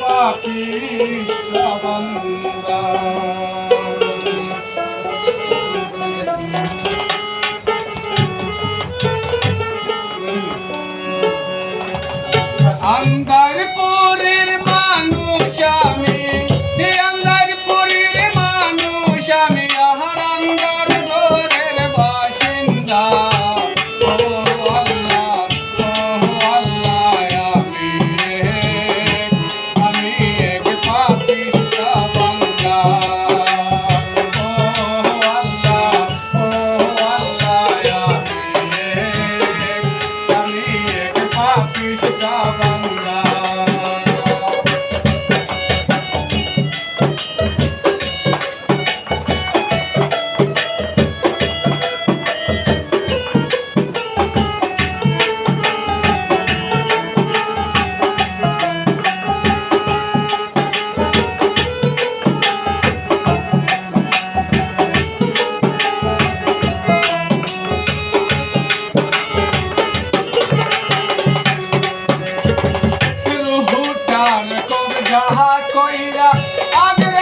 পাপিষ্ট বন্দা আন্দার পুরের যাহা কইরা আদরে